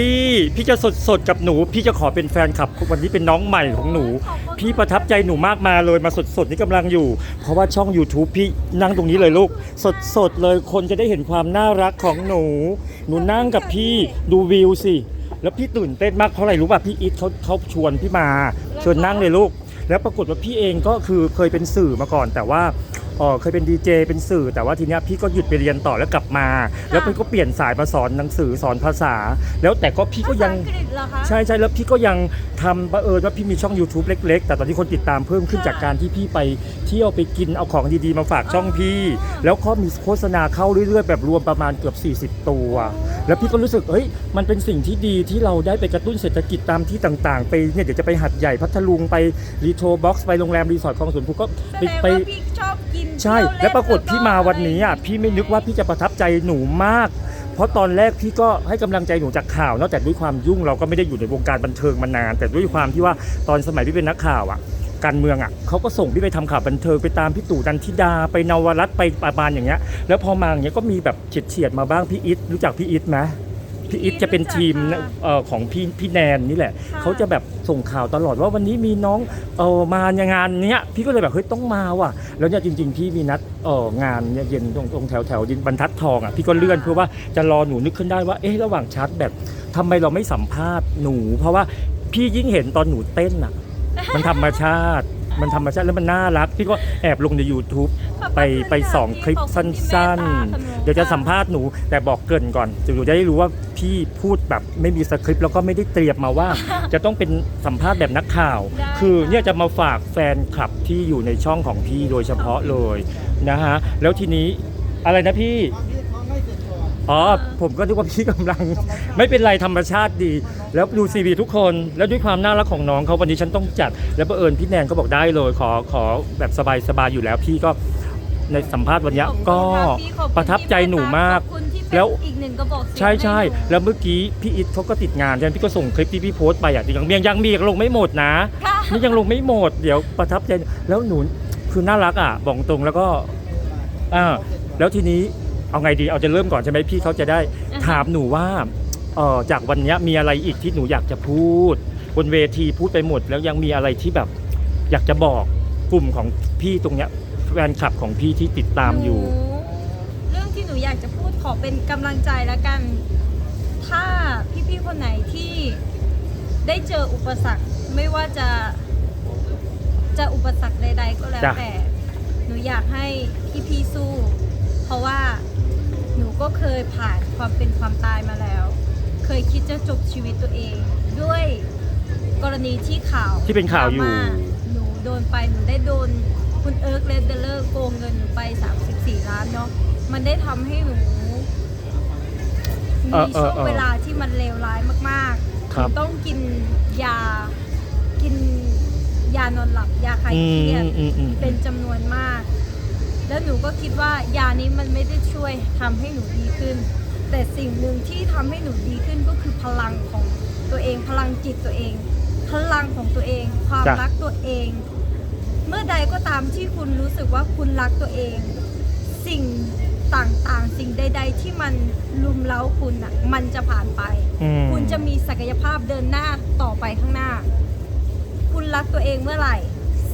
พี่พี่จะสดสดกับหนู พี่จะขอเป็นแฟนคลับวันนี้เป็นน้องใหม่ของหนู พี่ประทับใจหนูมากมาเลยมาสดสดนี่กำลังอยู่ เพราะว่าช่อง YouTube พี่นั่งตรงนี้เลยลูก สดสดเลยคนจะได้เห็นความน่ารักของหนู หนูนั่งกับพี่ดูวิวสิ แล้วพี่ตื่นเต้นมากเพราะอะไรรู้ป่ะพี่อิทเขาเขาชวนพี่มาชวนนั่งเลยลูก แล้วปรากฏว่าพี่เองก็คือเคยเป็นสื่อมาก่อน แต่ว่า เออเคยเป็นดีเจเป็นสื่อ แต่ว่าทีเนี้ยพี่ก็หยุดไปเรียนต่อแล้วกลับมา แล้วพี่ก็เปลี่ยนสายมาสอนหนังสือสอนภาษา แล้วแต่ก็พี่ก็ยัง ภาษาอังกฤษเหรอคะ ใช่ใช่แล้วพี่ก็ยังทำบังเอิญว่าพี่มีช่อง YouTube เล็ก ๆ แต่ตอนนี้คนติดตามเพิ่มขึ้นค่ะจากการที่พี่ไปเที่ยวไปกินเอาของดีๆมาฝากช่องพี่ อ๋อ แล้วก็มีโฆษณาเข้าเรื่อยๆ แบบรวมประมาณเกือบ 40 ตัว แล้วพี่ก็รู้สึกเฮ้ยมันเป็นสิ่งที่ดีที่เราได้ไปกระตุ้นเศรษฐกิจตามที่ต่างๆ ไปเนี่ยเดี๋ยวจะไปหัดใหญ่พัทลุงไปรีโทบ็อกซ์ไปโรงแรมรีสอร์ทคลองสวนภูก็แสไปดงไป ว่าพี่ชอบ กินใช่ เที่ยเนแล้วปรากฏพี่มาวันนี้อะแล้ก็พี่ไม่นึกว่าพี่จะประทับใจหนูมาก เพราะตอนแรกพี่ก็ให้กำลังใจหนูจากข่าวนอกจากด้วยความยุ่งเราก็ไม่ได้อยู่ในวงการบันเทิงมานาน แต่ด้วยความที่ว่าตอนสมัยพี่เป็นนักข่าวอะ การเมืองอะเขาก็ส่งพี่ไปทำข่าวบันเทิงไปตามพี่ตู่นันทิดาไปนวรัตน์ไปประมาณอย่างเงี้ย แล้วพอมาอย่างเงี้ยก็มีแบบเฉียดเฉียดๆมาบ้างพี่อิทรู้จักพี่อิทไหม พี่อิทจะเป็นทีมเอ่อของพี่พี่แนนนี่แหละ เขาจะแบบส่งข่าวตลอดว่าวันนี้มีน้องเออมาในงานเนี้ยพี่ก็เลยแบบเฮ้ยต้องมาว่ะ แล้วเนี่ยจริงๆพี่มีนัดเอองานเนี่ยเย็นตรงตรงแถวแถวดินบรรทัดทองอะพี่ก็เลื่อนเพื่อว่าจะรอหนูนึกขึ้นได้ว่าเอ๊ะระหว่างชาร์จแบบทำไมเราไม่สัมภาษณ์หนู เพราะว่าพี่ยิ่งเห็นตอนหนูเต้นอะ มันธรรมชาติมันธรรมชาติแล้วมันน่ารัก พี่ก็แอบลงใน YouTube ขอบคุณไปไปค่ะสองพี่คลิปขอบสัคุณที่เมต้้นตากับหนูๆ เดี๋ยวจะสัมภาษณ์หนูแต่บอกเกรินก่อนจะหนูจะได้รู้ว่าพี่พูดแบบไม่มีสคริปต์แล้วก็ไม่ได้เตรียมมาว่า จะต้องเป็นสัมภาษณ์แบบนักข่าว ได้ คือค่ะเนี่ยจะมาฝากแฟนคลับที่อยู่ในช่องของพี่โดยเฉพาะเลยนะฮะแล้วทีนี้อะไรนะพี่ อ๋อ ผมก็นึกว่าพี่กำลัง ไม่เป็นไรธรรมชาติดี แล้วดูซีวีทุกคน แล้วด้วยความน่ารักของน้องเขาวันนี้ฉันต้องจัด แล้วบังเอิญพี่แนนก็บอกได้เลย ขอขอแบบสบายสบายๆอยู่แล้ว พี่ก็ ในสัมภาษณ์วันเนี้ยขอบคุณก็ค่ะพี่ขอบคุณประทับใจหนูมากขอบคุณที่เป็นแล้วอีกหนึ่งกระบอกเสียงใช่ใช่ห้หนู แล้วเมื่อกี้พี่อิทเขาก็ติดงานใช่ไหมพี่ก็ส่งคลิปที่พี่โพสต์ไปอะยังยังยังมีอีกลงไม่หมดนะค่ะ นี่ยังลงไม่หมด เดี๋ยวประทับใจแล้วหนูคือน่ารักอะบอกตรงแล้วก็อ่าแล้วทีนี้เอาไงดีเอาจะเริ่มก่อนใช่ไหมพี่เขาจะได้อ่าฮะถามหนูว่าเออจากวันเนี้ยมีอะไรอีกที่หนูอยากจะพูด บนเวทีพูดไปหมด แล้วยังมีอะไรที่แบบ อยากจะบอกกลุ่มของพี่ตรงเนี้ย แฟนคลับของพี่ที่ติดตามอยู่ หนูเรื่องที่หนูอยากจะพูดขอเป็นกำลังใจแล้วกัน ถ้าพี่ๆคนไหนที่ได้เจออุปสรรคไม่ว่าจะจะอุปสรรคใด ๆ ก็แล้วจ้ะ แต่ หนูอยากให้พี่ๆสู้ เพราะว่าหนูก็เคยผ่านความเป็นความตายมาแล้ว เคยคิดจะจบชีวิตตัวเอง ด้วยกรณีที่ข่าวที่เป็นข่าวอยู่ ดรม่หนูโดนไปหนูได้โดน คุณเอิร์กเลนเดเลอร์โกงเงินหนูไป 34 ล้านเนาะมันได้ทำให้หนูเอมีอเออช่วงเออเวลาที่มันเลวร้ายมากๆครับหนูต้องกินยากินยานอนหลับยาคลายอืเครียดมอืมอืมเป็นจำนวนมาก แล้วหนูก็คิดว่ายานี้มันไม่ได้ช่วยทำให้หนูดีขึ้น แต่สิ่งหนึ่งที่ทำให้หนูดีขึ้นก็คือพลังของตัวเองพลังจิตตัวเอง พลังของตัวเอง ความจ้ะรักตัวเอง เมื่อใดก็ตามที่คุณรู้สึกว่าคุณรักตัวเอง สิ่งต่างๆ สิ่งใด ๆ ที่มันลุมเล้าคุณอะ มันจะผ่านไป อืม คุณจะมีศักยภาพเดินหน้าต่อไปข้างหน้า คุณรักตัวเองเมื่อไหร่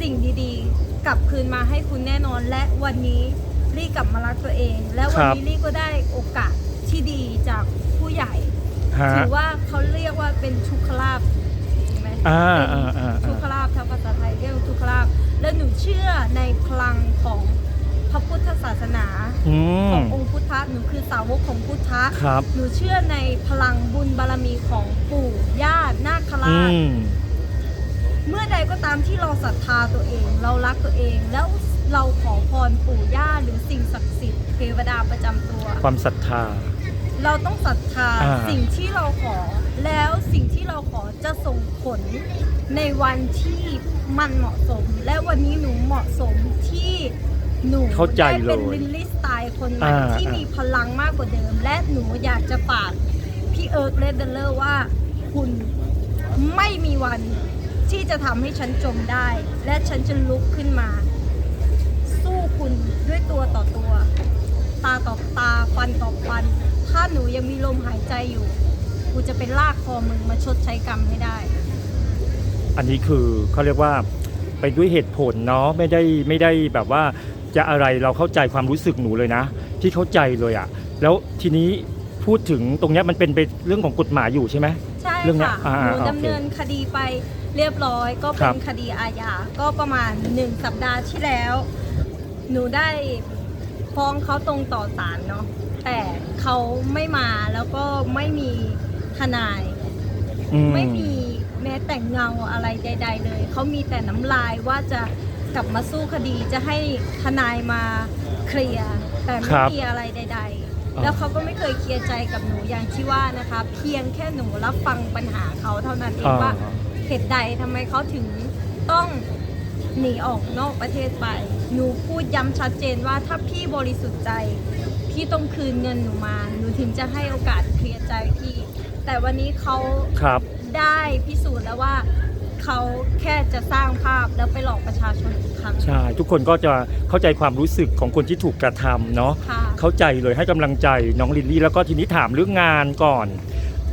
สิ่งดีๆ กลับคืนมาให้คุณแน่นอน และวันนี้ลี่กลับมารักตัวเอง และวันนี้ลี่ก็ได้โอกาสที่ดีจากผู้ใหญ่ ฮะ ถือว่าเขาเรียกว่าเป็นทุกขลาบใช่ไหมอ่าเป็นอ่าอ่า ทุก ชื่อในพลังของพระพุทธศาสนาอืขม ององค์พุทธะหนูคือสาวกของพุทธะครับ หนูเชื่อในพลังบุญบารมีของปู่ย่านาคอืราช ม เมื่อใดก็ตามที่เราศรัทธาตัวเอง เรารักตัวเอง แล้วเราขอพรปู่ย่าหรือสิ่งศักดิ์สิทธิ์เทวดาประจำตัว ความศรัทธา เราต้องศรัทธาอ่า สิ่งที่เราขอ แล้วสิ่งที่เราขอจะส่งผลในวันที่มันเหมาะสม และวันนี้หนูเหมาะสมที่หนูเข้าใจได้เป็นเลยลินลิสไตล์คนใหม่อ่าที่อ่ามี มีพลังมากกว่าเดิม และหนูอยากจะฝากพี่เอิร์กเลดเดลเลอร์ว่า คุณไม่มีวันที่จะทำให้ฉันจมได้ และฉันจะลุกขึ้นมา สู้คุณด้วยตัวต่อตัว ตาต่อตาฟันต่อฟัน ถ้าหนูยังมีลมหายใจอยู่คกูจะเป็นลากคอมึงมาชดใช้กรรมให้ได้ อันนี้คือเขาเรียกว่าไปด้วยเหตุผลเนาะไม่ได้ไม่ได้แบบว่าจะอะไรเราเข้าใจความรู้สึกหนูเลยนะ ที่เข้าใจเลยอะแล้วทีนี้พูดถึงตรงเนี้ยมันเป็นไปเรื่องของกฎหมายอยู่ใช่ไหม ใช่เรื่องเนี้ยค่ะอ่าหนูโอเคดำเนินคดีไปเรียบร้อย ก็ครัเป็นบคดีอาญาก็ประมาณหนึ่งสัปดาห์ที่แล้ว หนูได้ฟ้องเขาตรงต่อศาลเนาะ แต่เขาไม่มาแล้วก็ไม่มีทนาย อืไม่มีแม้แต่เงาอะไรใด ๆ เลย เขามีแต่น้ำลายว่าจะกลับมาสู้คดีจะให้ทนายมาเคลียร์แต่ไม่มีอะไรใด ๆ แล้วเขาก็ไม่เคยเคลียร์ใจกับหนูอย่างที่ว่านะคะ เพียงแค่หนูรับฟังปัญหาเขาเท่านั้นเองอ่า ว่าเหตุใดทำไมเขาถึงต้องหนีออกนอกประเทศไป หนูพูดย้ำชัดเจนว่าถ้าพี่บริสุทธิ์ใจ พี่ต้องคืนเงินหนูมาหนูถึงจะให้โอกาสเคลียร์ใจพี่ แต่วันนี้เขาครับ ได้พิสูจน์แล้วว่าเขาแค่จะสร้างภาพแล้วไปหลอกประชาชนอีกครั้ง ใช่ ทุกคนก็จะเข้าใจความรู้สึกของคนที่ถูกกระทำเนาะค่ะ เข้าใจเลยให้กำลังใจน้องลิลลี่ แล้วก็ทีนี้ถามเรื่องงานก่อน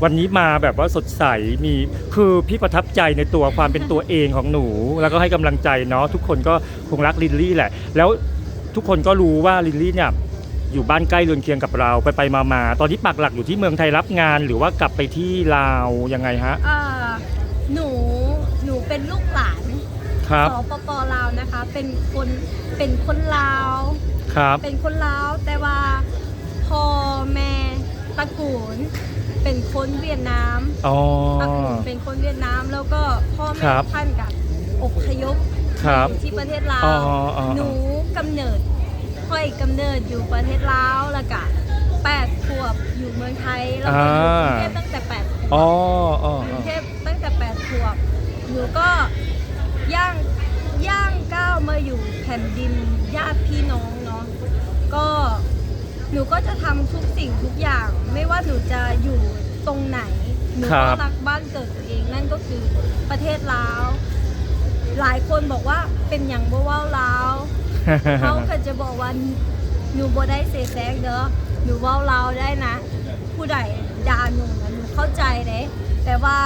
วันนี้มาแบบว่าสดใสมีคือพี่ประทับใจในตัวความเป็นตัวเองของหนู แล้วก็ให้กำลังใจเนาะทุกคนก็คงรักลิลลี่แหละ แล้วทุกคนก็รู้ว่าลิลลี่เนี่ย อยู่บ้านใกล้เรือนเคียงกับเราไปไปมามาตอนนี้ปักหลักอยู่ที่เมืองไทยรับงาน หรือว่ากลับไปที่ลาวยังไงฮะอ่าหนูหนูเป็นลูกหลานครับสปปลาวนะคะ เป็นคนเป็นคนลาว ครับเป็นคนลาว แต่ว่าพ่อแม่ตระกูล เป็นคนเวียดนามอ๋อ ตระกูลเป็นคนเวียดนามแล้วก็พ่อคแม่รับท่านกับอพยพครับ อยู่ที่ประเทศลาวอ๋ออ๋ออ๋อ หนูกำเนิด ค่อยกำเนิดอยู่ประเทศลาวแล้วก็แปดขวบอยู่เมืองไทยแล้วก็อยู่กรุงเทพตั้งแต่แปดขวบอ๋ออ๋อกอ๋รุองเทพตั้งแต่แปดขวบหนูก็ย่างย่างก้าวมาอยู่แผ่นดินญาติพี่น้องเนาะก็หนูก็จะทำทุกสิ่งทุกอย่าง ไม่ว่าหนูจะอยู่ตรงไหนหนูครัก็บรักบ้านเกิดตัวเองนั่นก็คือประเทศลาว หลายคนบอกว่าเป็นอย่างบ่เว้าลาว เขาก็จะบอกว่าหนูบ่ได้เสแสร้งเด้อหนูเว้าลาวได้นะ ผู้ใดด่าหนูนะหนูเข้าใจเด้แต่ว่า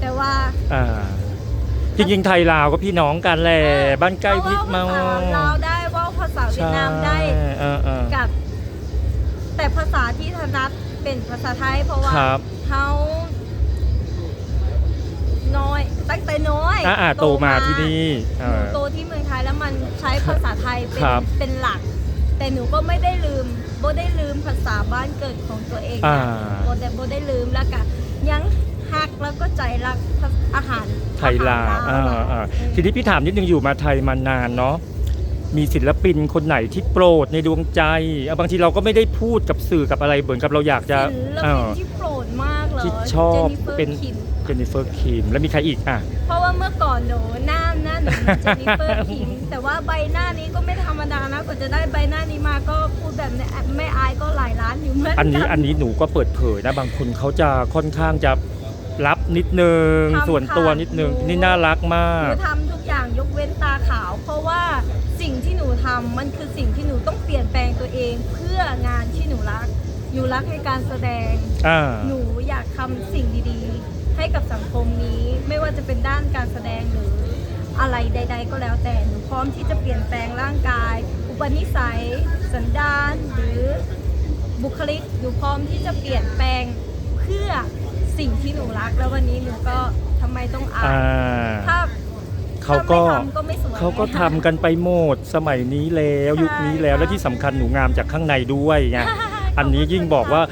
แต่ว่าอ่าจริงๆไทยลาวก็พี่น้องกันแหละบ้านใกล้พี่เว้ามาภาษาลาวได้เว่าภาษาเวียดนามได้ใช่เออเออกับ แต่ภาษาที่ถนัดเป็นภาษาไทยเพราะว่าครับเขา น้อย ตั้งแต่น้อยอ่าอ่าโตมาที่นี่เอหนูอโตที่เมืองไทยแล้วมันใช้ภาษาไทยเป็นครับ เป็นหลัก แต่หนูก็ไม่ได้ลืมโบได้ลืมภาษาบ้านเกิดของตัวเองอ่า นะโบได้โบได้ลืมแล้วก็ยังฮักแล้วก็ใจรักอาหารไทยลาวอาอ่าหารอ่าอืมทีนี้พี่ถามนิดนึงอยู่มาไทยมานานเนาะ มีศิลปินคนไหนที่โปรดในดวงใจอะบางทีเราก็ไม่ได้พูดกับสื่อกับอะไรเหมือนกับเราอยากจะศิลเอปินอ ที่โปรดมาก เลยที่ชอบเจนนิเฟอร์เป็น คิมเจนนิเฟอร์คิมแล้วมีใครอีกอะ เพราะว่าเมื่อก่อนหนูหน้าหน้าหนูเจนนิเฟอร์คิมแต่ว่าใบหน้านี้ก็ไม่ธรรมดานะกว่าจะได้ใบหน้านี้มาก็พูดแบบเนี้ยไม่อายก็หลายล้านอยู่เหมือนกัอันนี้อันนี้หนูก็เปิดเผยนะ บางคนเขาจะค่อนข้างจะรับนิดนึง ทำส่วนตัวค่ะนิดนึงหนูนี่น่ารักมาหนูก ทำทุกอย่างยกเว้นตาขาว เพราะว่าสิ่งที่หนูทำมันคือสิ่งที่หนูต้องเปลี่ยนแปลงตัวเองเพื่องานที่หนูรัก หนูรักในการแสดง อ่า หนูอยากทำสิ่งดีๆ ให้กับสังคมนี้ ไม่ว่าจะเป็นด้านการแสดงหรืออะไรใด ๆ ก็แล้วแต่ หนูพร้อมที่จะเปลี่ยนแปลงร่างกาย อุปนิสัย สันดานหรือบุคลิก หนูพร้อมที่จะเปลี่ยนแปลงเพื่อสิ่งที่หนูรัก แล้ววันนี้หนูก็ทำไมต้องอาอ่ายถ้าเขาก็ ถ้าไม่ทำก็ไม่สวย เขาก็ทำกันไปหมดสมัยนี้แล้ว ยุคนี้แล้วและที่สำคัญหนูงามจากข้างในด้วยไง อันนี้ยิ่งบอกว่า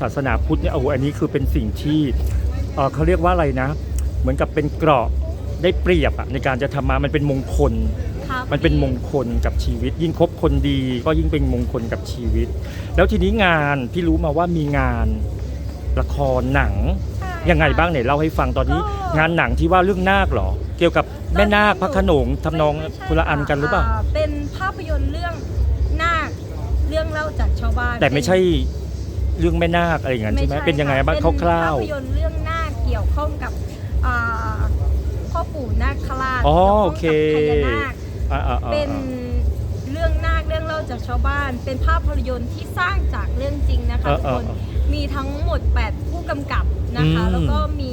ศาสนาพุทธเนี่ยโอ้โหอันนี้คือเป็นสิ่งที่เอ่อเขาเรียกว่าอะไรนะ เหมือนกับเป็นเกราะได้เปรียบอะในการจะทำมามันเป็นมงคล ครับมันเป็นมงคลกับชีวิต ยิ่งคบคนดี ก็ยิ่งเป็นมงคลกับชีวิต แล้วทีนี้งานพี่รู้มาว่ามีงานละครหนังใช่ยังไงบ้างเนี่ยเล่าให้ฟังตอนนี้ก็งานหนังที่ว่าเรื่องนาคเหรอ เกี่ยวกับแม่นาคพระโขนงทำนองไม่ใช่คนละอันกันหรือเปล่าาเป็นภาพยนตร์เรื่องนาค เรื่องเล่าจากชาวบ้านแต่ไม่ใช่เรื่องแม่นาคอะไรอย่างนั้นใช่ไหมเป็นยังไงบ้างะคร่าวเป็นภาพยนตร์เรื่องนาคเกี่ยวข้องกับอ่าพ่อปู่นาคราชอ๋อเกี่ยวข้งโอเคกับพญานาคๆอ่าๆๆเป็นเรื่องนาคเรื่องเล่าจากชาวบ้าน เป็นภาพยนตร์ที่สร้างจากเรื่องจริงนะคะเออทุกเอคอนเออมีทั้งหมด 8 ผู้กำกับนะคะอืมแล้วก็มี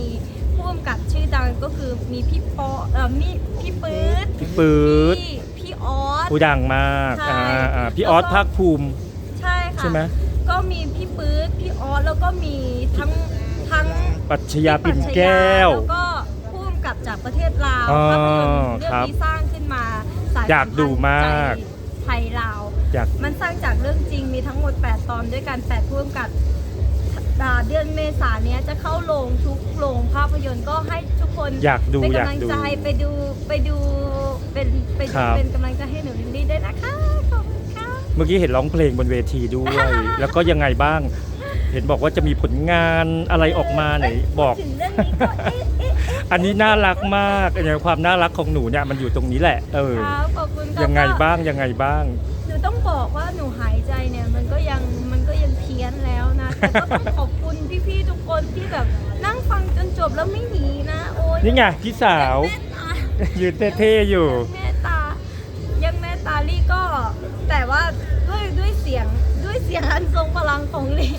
ผู้กำกับชื่อดังก็คือมีพี่ปอเอ่อมีพี่ปื๊ดพี่ปื๊ดพี่พี่ออ ส ผู้ดังมากใช่อ่าอ่าพี่อแล้วอก็สภาคภูมิ ใช่ค่ะใช่ไหมก็มีพี่ปื๊ดพี่ออสแล้วก็มีทั้งทั้งปรัชญาปิ่นแก้วแล้วก็ผู้กำกับจากประเทศลาวอ๋อภาพยนตร์เรื่องครับนี้สร้างขึ้นมาสายอยากดูมาก สัมพันธ์ใจไทยลาว อยาก มันสร้างจากเรื่องจริงมีทั้งหมด 8 ตอนด้วยกัน8ผู้กำกับอ่าเดือนเมษายนเนี้ยจะเข้าโรงทุกโรงภาพยนตร์ก็ให้ทุกคนอยากดูเป็นอยากกำลังดู ใจไปดูไปดู เป็นไปครัดูบเป็นกำลังใจให้หนูลินดี้ด้วยนะคะขอบคุณค่ะ เมื่อกี้เห็นร้องเพลงบนเวทีด้วย แล้วก็ยังไงบ้าง เห็นบอกว่าจะมีผลงานอะไรออกมาไหนบอก ถึงเรื่องนี้ก็เอ๊ะเอ๊ะเอ๊ะอันนี้น่ารักมากอันนี้ความน่ารักของหนูเนี่ยมันอยู่ตรงนี้แหละ เออ ครับขอบคุณครับยังไงก็บ้างยังไงบ้าง หนูต้องบอกว่าหนูหายใจเนี่ยมันก็ยังมันก็ยังเพี้ยนแล้วนะแต่ก็ต้องขอบคุณพี่ๆทุกคนที่แบบนั่งฟังจนจบแล้วไม่หนีนะโอ้ยนี่ไงพี่สาวเมตตา ยืนเท่ๆอยู่ เมตตา ยังเมตตาลี่ก็ แต่ว่าด้วยด้วยเสียงด้วยเสียงอันทรงพลังของลี่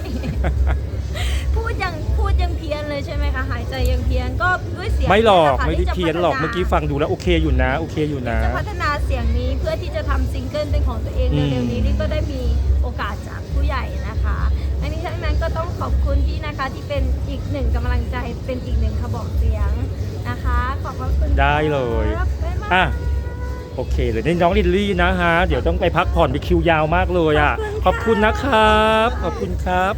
พูดยังพูดยังเพี้ยนเลยใช่ไหมคะ หายใจยังเพี้ยนก็ด้วยเสียงไม่หรอกนี่แะค่ะไม่ได้ที่จะเพี้ยนหรอกพัฒาเมื่อกี้ฟังดูแล้วโอเคอยู่นะ โอเคอยู่นะ จะพัฒนาเสียงนี้เพื่อที่จะทำซิงเกิลเป็นของตัวเองอืม เร็วๆนี้ลี่ก็ได้มีโอกาสจากผู้ใหญ่นะคะอันนี้ทั้งนั้นก็ต้องขอบคุณพี่นะคะที่เป็นอีกหนึ่งกำลังใจเป็นอีกหนึ่งกระบอกเสียง นะคะ ขอบพระคุณได้เลย ครับบ๊ายบาย อะโอเคเลยนี่น้องลิลลี่นะฮะ เดี๋ยวต้องไปพักผ่อนไปคิวยาวมากเลยอะขอบคุณนะครับ ขอบคุณครับ